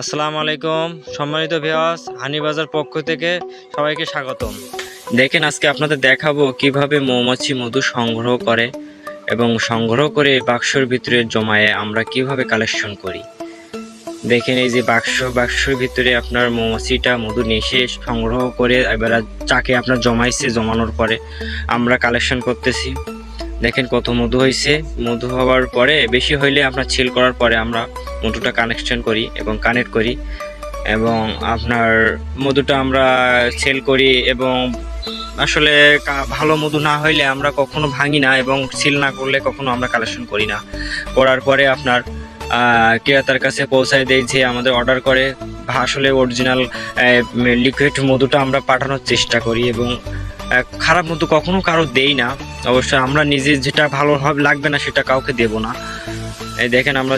আসসালামু আলাইকুম। সম্মানিত ভিওয়াস হানিবাজার পক্ষ থেকে সবাইকে স্বাগতম। দেখেন, আজকে আপনাদের দেখাবো কীভাবে মৌমাছি মধু সংগ্রহ করে এবং সংগ্রহ করে বাক্সর ভিতরে জমায়ে আমরা কীভাবে কালেকশন করি। দেখেন, এই যে বাক্স, বাক্সর ভিতরে আপনার মৌমাছিটা মধু নিয়ে সংগ্রহ করে, এবার চাকে আপনার জমাইছে জমানোর পরে আমরা কালেকশন করতেছি। দেখেন কত মধু হয়েছে মধু হওয়ার পরে বেশি হইলে আপনার ছিল করার পরে আমরা মধুটা কানেকশন করি এবং কানেক্ট করি। এবং আপনার মধুটা আমরা সেল করি এবং আসলে ভালো মধু না হইলে আমরা কখনো ভাঙি না এবং সিল না করলে কখনো আমরা কালেকশন করি না। করার পরে আপনার ক্রেতার কাছে পৌঁছায় দেয় যে আমাদের অর্ডার করে। আসলে অরিজিনাল লিকুইড মধুটা আমরা পাঠানোর চেষ্টা করি এবং খারাপ মধু কখনো কারও দেই না। অবশ্যই আমরা নিজে যেটা ভালো লাগবে না সেটা কাউকে দেব না। এই দেখেন আমরা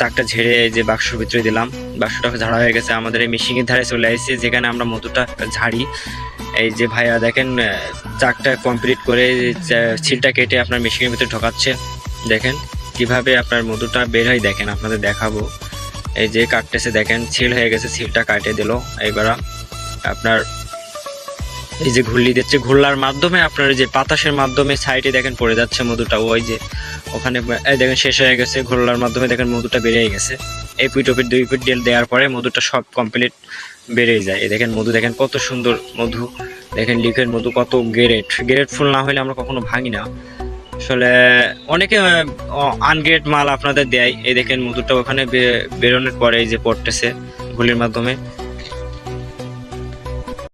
চাকটা ঝেড়ে এই যে বাক্সর ভিতরে দিলাম। বাক্সটা ঝাড়া হয়ে গেছে, আমাদের এই মেশিনের ধারে চলে আসছে, যেখানে আমরা মধুটা ঝাড়ি। এই যে ভাইয়া দেখেন চাকটা কমপ্লিট করে ছিলটা কেটে আপনার মেশিনের ভিতরে ঢোকাচ্ছে। দেখেন কীভাবে আপনার মধুটা বের হয়, দেখেন আপনাদের দেখাবো। এই যে কাটতেছে, দেখেন, ছিল হয়ে গেছে, ছিলটা কাটে দিল। এবার আপনার এই যে ঘুরলি দিচ্ছে ঘুরলার মাধ্যমে আপনার যে বাতাসের মাধ্যমে সাইডে দেখেন পড়ে যাচ্ছে মধুটা, ওই যে ওখানে দেখেন শেষ হয়ে গেছে ঘোলার মাধ্যমে দেখেন মধুটা বেড়ে গেছে। এই পিট ওপিট দুই পিট ডেল দেওয়ার পরে মধুটা সব কমপ্লিট বেড়ে যায়। এই দেখেন মধু, দেখেন কত সুন্দর মধু, দেখেন লিখের মধু কত গ্রেট গ্রেট ফুল না হলে আমরা কখনো ভাঙি না। আসলে অনেকে আনগ্রেড মাল আপনাদের দেয়। এই দেখেন মধুটা ওখানে বেরোনোর পরে এই যে পড়তেছে ঘুলির মাধ্যমে।